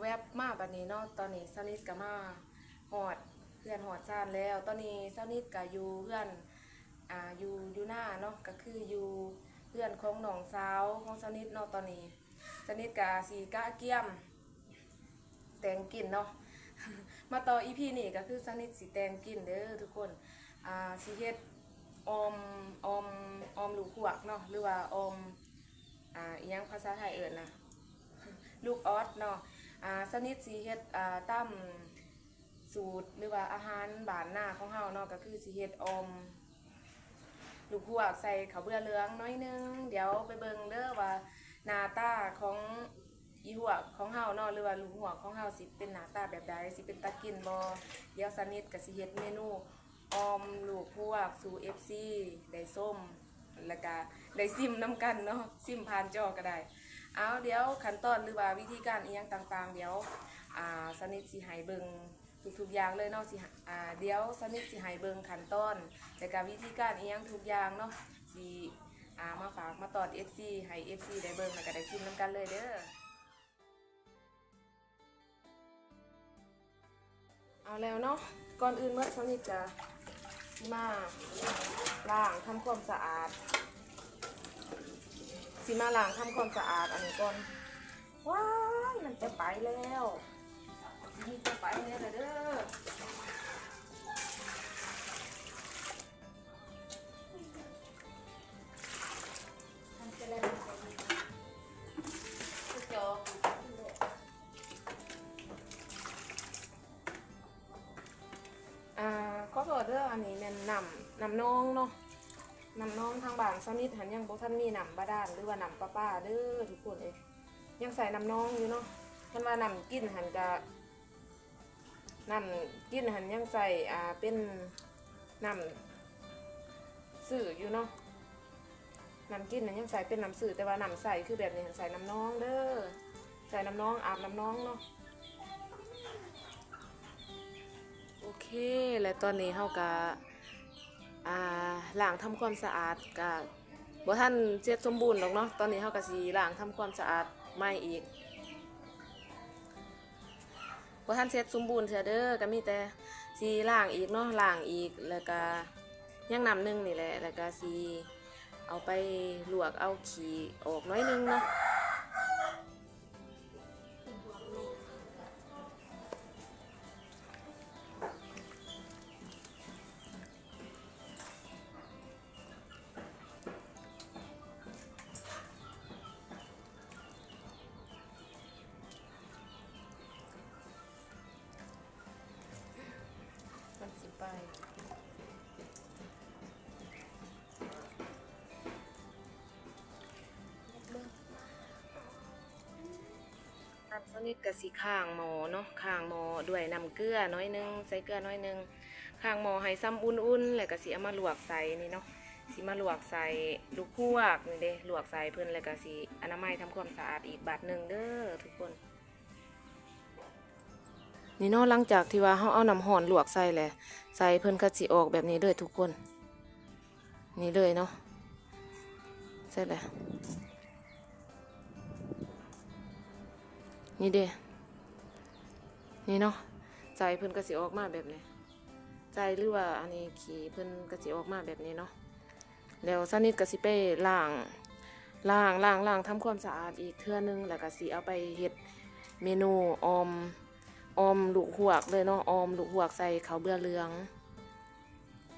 แวบมาบัดนี้เนาะตอนนี้สนิทก็มาหอดเพื่อนหอดซ่านแล้ว ตอนนี้สนิทก็อยู่เพื่อนอ่าอยู่อยู่หน้าเนาะก็คืออยู่เพื่อนของน้องสาวของสนิทเนาะตอนนี้สนิทก็สีกะเกียม แต่งกินเนาะมาต่ออีพีนี่ก็คือสนิทสีแต่งกินเด้อทุกคนอ่าสีเฮ็ดอมอมอมลูกขวกเนาะหรือว่าอมอ่าอีหยังภาษาไทยเอิ้นนะลูกออสเนาะ อ่าสนิทสีเฮ็ดอ่าตั้มสูตรหรือว่าอาหารบ้านหน้าของเฮาเนาะก็คือสีเฮ็ดออมลูกหัวกใส่ข้าวเบื่อเหลืองน้อยนึง เดี๋ยวไปเบิ่งเด้อว่าหน้าตาของอีหัวของเฮาเนาะหรือว่าลูกหัวของเฮาสิเป็นหน้าตาแบบใดสิเป็นตากินบ่เดี๋ยวสนิทก็สิเฮ็ดเมนูออมลูกหัวกสู่ FC ได้ส้มแล้วก็ได้ซิมน้ำกันเนาะซิมผ่านจอก็ได้ เอาเดี๋ยวขั้นตอนหรือว่าวิธีการอีหยังต่างๆ เดี๋ยวอ่าสนิทสิให้เบิงทุกๆอย่างเลยเนาะสิอ่าเดี๋ยวสนิทสิให้เบิงขั้นตอนและก็วิธีการอีหยังทุกอย่างเนาะสิอ่ามาฝากมาตอน FC ให้ FC ได้เบิงแล้วก็ได้ชิมน้ำกันเลยเด้อเอาแล้วเนาะก่อนอื่นเมื่อสนิทจะมาล้างทำความสะอาด สิมาล้างทำความสะอาดอันนี้ก่อน ว้ายมันจะไปแล้วนี่จะไปแล้วเด้อทำจะแล้ออ่าขอโทษเด้ออันนี้แม่นนำนำน้องเนาะ นำน้องทางบ้านสนิทหันยังบ่ท่านมีนำบาดาลหรือว่านำป้าป้าๆเด้อทุกคนเอ้ยยังใส่นำน้องอยู่เนาะท่านว่านำกินหันกะนำกินหันยังใส่อ่าเป็นนำสื่ออยู่เนาะนำกินหันยังใส่เป็นนำสื่อแต่ว่านำใส่คือแบบนี้หันใส่น้ำน้องเด้อใส่น้ำน้องอาบน้ำน้องเนาะโอเคและตอนนี้เฮากะ อ่าล้างทำความสะอาดกับบ่ท่านเจ็ดสมบูรณ์หรอกเนาะตอนนี้เฮาก็สิล้างทำความสะอาดใหม่อีกบ่ท่านเช็ดสมบูรณ์เสียเด้อก็มีแต่สิล้างอีกเนาะล้างอีกแล้วก็ยังน้ำหนึ่งนี่แหละแล้วก็สิเอาไปลวกเอาขี้ออกน้อยนึงเนาะ ไป น้ำสนิทกับสีข้างหมอเนาะข้างหมอด้วยน้ำเกลือน้อยนึงใส่เกลือน้อยนึงข้างหมอให้ซ้ำอุ่นๆแล้วก็สิเอามาลวกใส่นี่เนาะสิมาลวกใส่ลูกพวกนี่เด้ลวกใส่เพิ่อนแล้วก็สิอนามัยทำความสะอาดอีกบาทหนึ่งเด้อทุกคน นี่เนาะหลังจากที่ว่าเฮาเอาน้ำห่อนลวกใส่แหละใส่เพิ่นก็สิออกแบบนี้เลยทุกคน นี่เลยเนาะใส่แหละนี่เด้นี่เนาะใจเพิ่นก็สิออกมาแบบนี้ใจหรือว่าอันนี้ขี้เพิ่นก็สิออกมาแบบนี้เนาะแล้วสนิทก็สิไปล้างล้างล้างล้างทำความสะอาดอีกเทื่อนึงแล้วก็สิเอาไปเฮ็ดเมนูออม ออมลูกหวกเลยเนาะออมลูกหวกใส่ข้าวเบื่อเลือง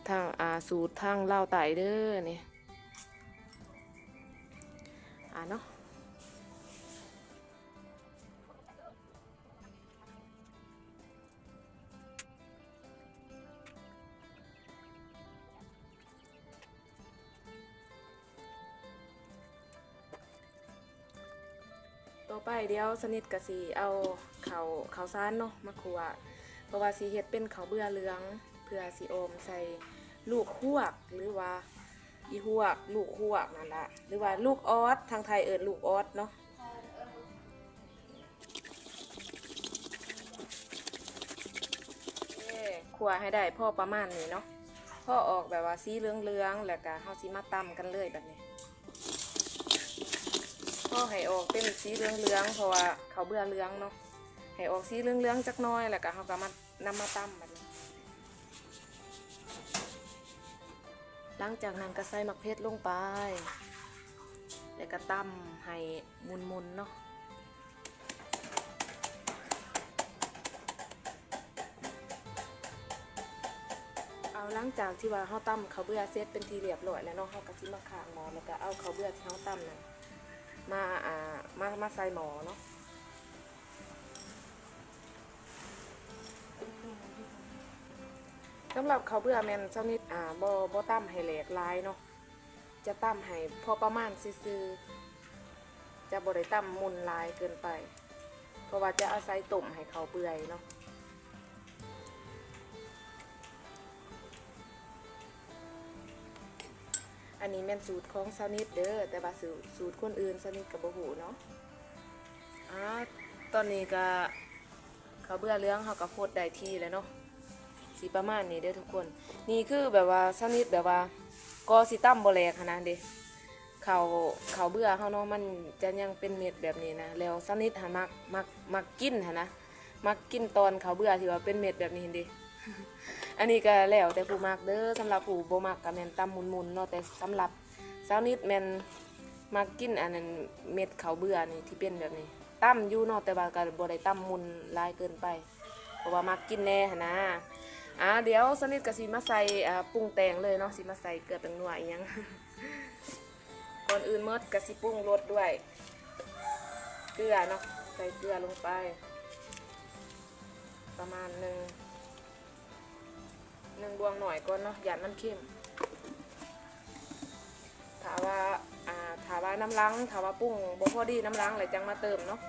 ทางอาสูตรทางเล่าไตเด้อนี่อ่าเนาะ ต่อไปเดี๋ยวสนิทกะสีเอาเขาวข้าวสารเนาะมาคั่วเพราะว่าสีเฮ็ดเป็นเขาเบื่อเหลือง เพื่อสีโอมใส่ลูกหวกหรือว่าอีหวกลูกหวกนั่นละหรือว่าลูกออสทางไทยเอิญลูกออสเนาะเอ้คั่วให้ได้พ่อประมาณนี้เนาะพ่อออกแบบว่าสีเหลืองๆแล้วก็เฮาสิมาตำกันเลยแบบนี้ พ่อให้ออกเป็นสีเหลืองๆเพราะว่าเขาเบื่อเหลืองเนาะให้ออกสีเหลืองๆจักน้อยแล้วก็เขาก็มานำมาตำแบบนี้หลังจากนั้นก็ใส่มักเพชรลงไป แล้วก็ตำให้มุนๆเนาะเอาหลังจากที่ว่าเฮาตำข้าเบื่อเสร็จเป็นทีเรียบร้อยแล้วเนาะเฮาก็สิมาข้างหมอแล้วก็เอาเขาเบื่อที่เฮาตำนั้น มาอ่ามามาใส่หมอเนาะสำหรับเขาเบื่อแมนเจ้านิดอ่าบ่บ่ตำให้แหลกลายเนาะจะตำให้พอประมาณซื่อจะบ่ได้ตำมุนลายเกินไป เพราะว่าจะอาศัยต้มให้เขาเปื่อยเนาะ อันนี้แม่นสูตรของซานิดเด้อแต่ว่าสูตรสูตรคนอื่นซานิดกับบ่หูเนาะอ่าตอนนี้ก็เขาเบื่อเรื่องเขาก็โพดได้ที่แล้วเนาะสีประมาณนี้เด้อทุกคน นี่คือแบบว่าซานิดแบบว่าก็สิตั้มบแลกหั้นนะเด้เขาเขาเบื่อเขาเนาะมันจะยังเป็นเม็ดแบบนี้นะแล้วซานิดหันมักมักมักกินหันนะมักกินตอนเขาเบื่อที่ว่าเป็นเม็ดแบบนี้เห็นด้ อันนี้ก็แล้วแต่ผู้มักเด้อสำหรับผู้บ่มักก็แม่นตำมุนๆเนาะแต่สำหรับสาวนิดแม่นมักกินอันนั้นเม็ดข้าวเบื่อนี่ที่เป็นแบบนี้ตำอยู่เนาะแต่ว่าก็บ่ได้ตำมุนหลายเกินไป เพราะว่ามักกินแน่หั่นนะอ่าเดี๋ยวสนิดก็สิมาใส่อ่าปรุงแต่งเลยเนาะสิมาใส่เกลือแป้งนัวอีหยังก่อนอื่นเมิดก็สิปรุงรสด้วย เกลือเนาะใส่เกลือลงไป ประมาณหนึ่ง หนึ่งบวงหน่อยก่อนเนาะหยาดมันเข้มถาว่าอ่าถาว่าน้ำล้างถาว่าปรุงบ่พอดีน้ำล้างเลยจังมาเติมเนาะ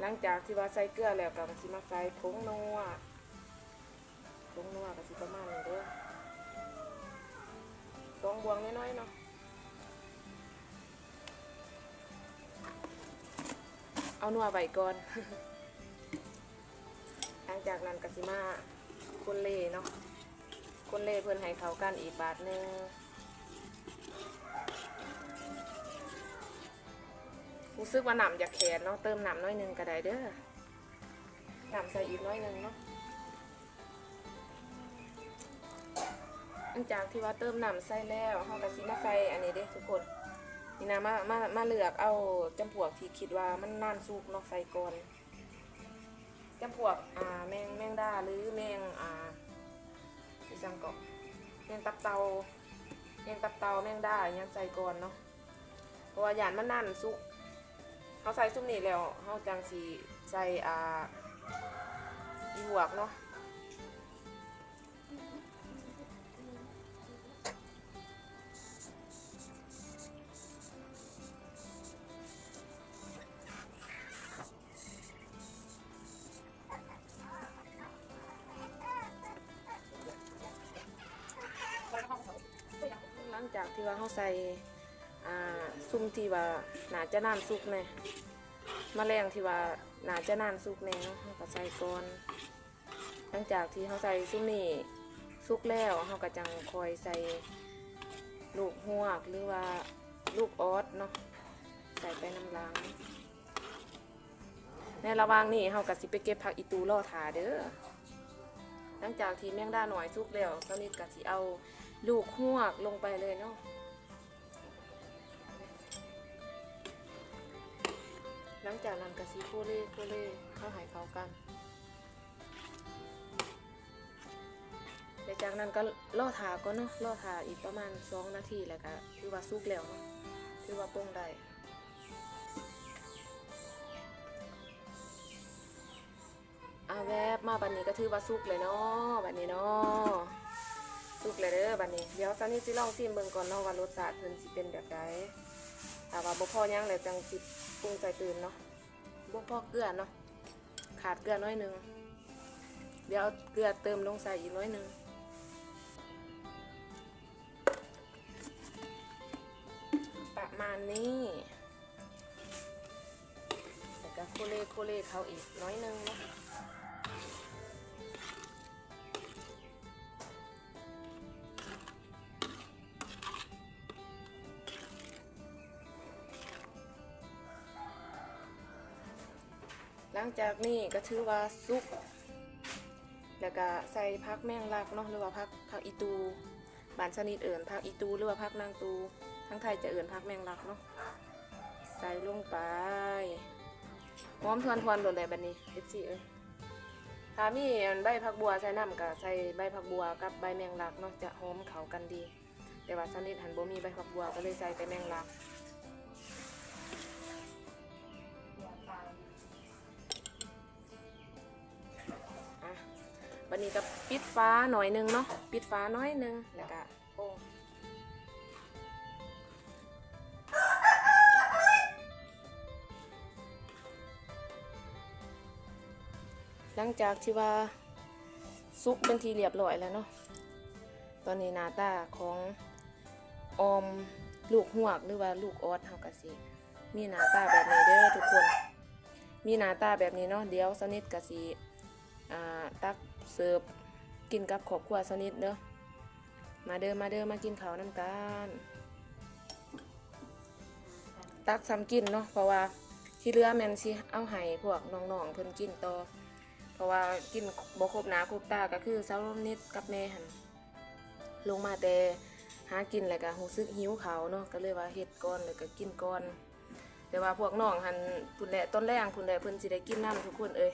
หลังจากที่ว่าใส่เกลือแล้วก็สิมาใส่ผงนัวผงนัวก็สิประมาณนี้เด้อสองบวงน้อยๆเนาะ เอานัวไว้ก่อน หลังจากนั้นกสิมาคนเล่เนาะคนเล่เพื่อนให้เขากันอีกบาทหนึงรู้สึกว่าหนำอยากแขนเนาะเติมหนำน้อยหนึงก็ได้เด้อหนำใส่อีกน้อยหนึงเนาะหลังจากที่ว่าเติมหนำใส่แล้วเขากสิมาใส่อันนี้เด้ทุกคน นี่นะมามามาเลือกเอาจำพวกที่คิดว่ามันนานสุกเนาะใส่ก่อนจำพวกอ่าแมงแมงดาหรือแมงอ่าอีสังกาะแมงตับเตาแมงตับเตาแมงดาอย่างใส่ก่อนเนาะเพราะว่าหยานมันนานสุกเขาใส่ซุปนี่แล้วเขาจังสีใส่อ่าอีหวกเนาะ ที่ว่าเขาใส่ซุ่มที่ว่าหนาจะนานสุกแน่มแมลงที่ว่าหนาจะนานสุกแน่เนาะเขาก็ใส่ก่อนหลังจากที่เขาใส่ซุ่มนี่สุกแล้วเขาก็จังคอยใส่ลูกหวกหรือว่าลูกออสเนาะใส่ไปน้ำล้างในระหว่างนี้เขาก็สิไปเก็บผักอีตูล่อถาเด้อหลังจากที่แมงดาหน่อยสุกแล้วสนิทก็สิเอา ลูกหวกลงไปเลยเนาะหลังจากนั้นกะซีโคเล่โคเล่เข้าหายเขากันแล้วจากนั้นก็ล่อถาก็เนาะล่อถาอีกประมาณสองนาทีแล้วก็ถือว่าสุกแล้วเนาะถือว่าปรุงได้อาแวบมาบันนี้ก็ถือว่าสุกเลยเนาะบันนี้เนาะ สุกเลยเด้อบัดนี้ เดี๋ยวซันนี่สิลองซิมเบิ่งก่อนเนาะว่ารสชาติเพิ่นสิเป็นแบบใดถ้าว่าบ่พอหยังแล้วจังสิปรุงใส่ตื่นเนาะบ่พอเกลือเนาะขาดเกลือน้อยหนึงเดี๋ยวเอาเกลือเติมลงใส่อีกน้อยหนึงประมาณนี้แล้วก็โคเล่โคเล่เขาอีกน้อยหนึงเนาะ ลังจากนี้ก็ถือว่าสุกแล้วก็ใส่พักแมงลักเนาะหรือว่าพักพักอีตูบานชนิดอิ่นพักอีตูหรือว่าพักนางตูทั้งไทยจะอิ่นพักแมงลักเนาะใส่ลงไปหอมทวนทวนโดนเลยบัดนี้เอฟซีเอ้ยถ้ามีใบผักบัวใส่น้ำก็ใส่ใบผักบัวกับใบแมงลักเนาะจะหอมเข้ากันดี แต่ว่าชนิดหันบ่มีใบผักบัวก็เลยใส่แต่แมงลัก วันนี้ก็ปิดฟ้าหน่อยหนึงเนาะปิดฟ้าน้อยหนึงแล้วก็โอ้หลังจากที่ว่าซุกเป็นทีเรียบร้อยแล้วเนาะตอนนี้นาตาของออมลูกหวกหรือว่าลูกออสเฮากะสิมีหนาตาแบบนี้เด้อทุกคน มีหนาตาแบบนี้เนาะเดี๋ยวสนิทกะสิอ่ ตักเสิร์ฟกินกับขอบครัวสนิทเด้อมาเด้อมาเด้อมากินข้าวน้ำกันตักซ้ำกินเนาะเพราะว่าที่เหลือแมนสิเอาให้พวกน้องๆเพิ่นกินต่อเพราะว่ากินบ่ครบหนาครบตาก็คือเช้านิดกับแม่หันลงมาแต่หากินแล้วก็รู้สึกหิวข้าวเนาะก็เลยว่าเฮ็ดก่อนแล้วก็กินก่อนแต่ว่าพวกน้องหันพุ่นแหละต้นแรงพุ่นแหละเพิ่นสิได้กินน้ำทุกคนเอ้ย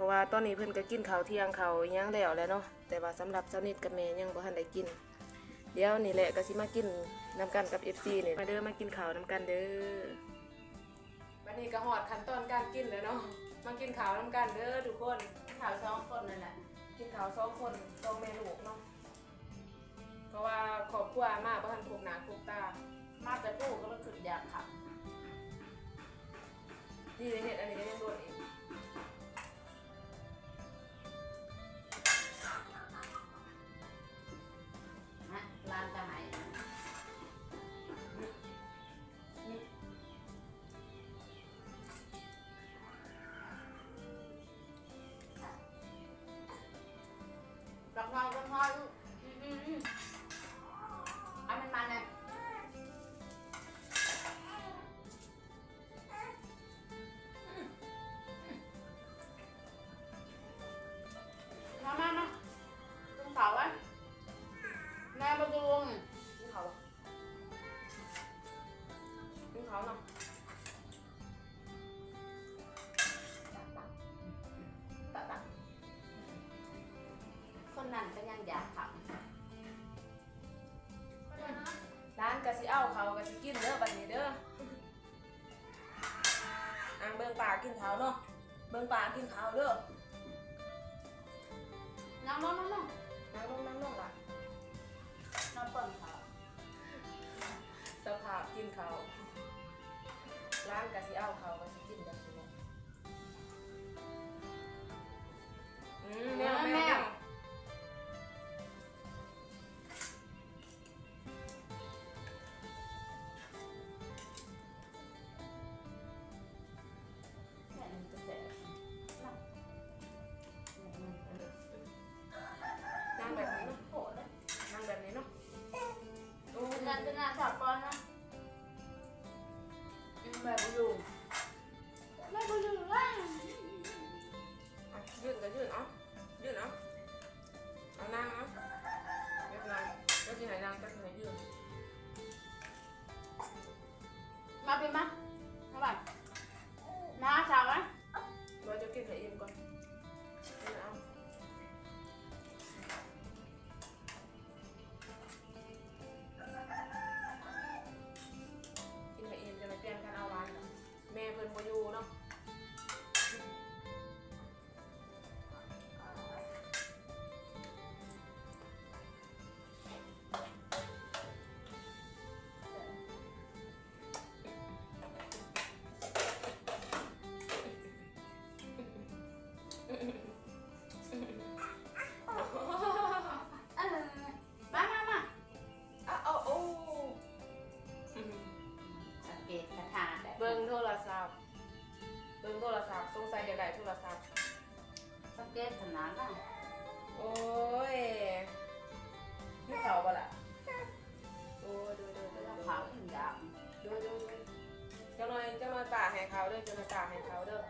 ราะว่าตอนนี้เพิ่นก็กินข้าวเที่ยงข้าวอิหยังแล้วแหล้วเนาะแต่ว่าสำหรับเจ้านิดกับแม่ยังบ่ทันได้กิน เดี๋ยวนี่แหละก็สิมากินนํกันกับ FC นี่มาเด้อมากินข้าวนํกันเด้อวันนี้ก็ฮอดขั้นตอนการกินแล้วเนาะมากินข้าวนํกันเด้อทุกคนข่าวสองคนนั่นแหละกินข้าวสองคนสองแม่ลูกเนาะเพราะว่าครอบครัวมาบ่ทันครบหน้าครบตา มาแต่ผู้ก็รู้สึกอยากขับนี่เฮ็ดอันนี้ก็ยังโดนอีก กน้อยรักน้อยลูกอืมอืมอืมเอามันมาเนี่ย นนั้นก็ยังอยากขับร้านกะสิเอาเขากะสิกินเด้อบัดนี้เด้ออะเบิ่งป่ากินข้าวเนาะเบิ่งป่ากินข้าวเด้อน้องน้องน้องน้องนั่งลงนั่งลงล่ะน้องเปิดเขาสภาพกินข้าวร้านกะสิเอาเขา แม่บุญอ ก้นานะโอ้ยพี่เขาบ่ละโอ้ดูดูดูขาวขึ้นดำดูดูดูจะนอยจะนอยป่าให้เขาเด้อจะนอยป่าให้เขาเด้อ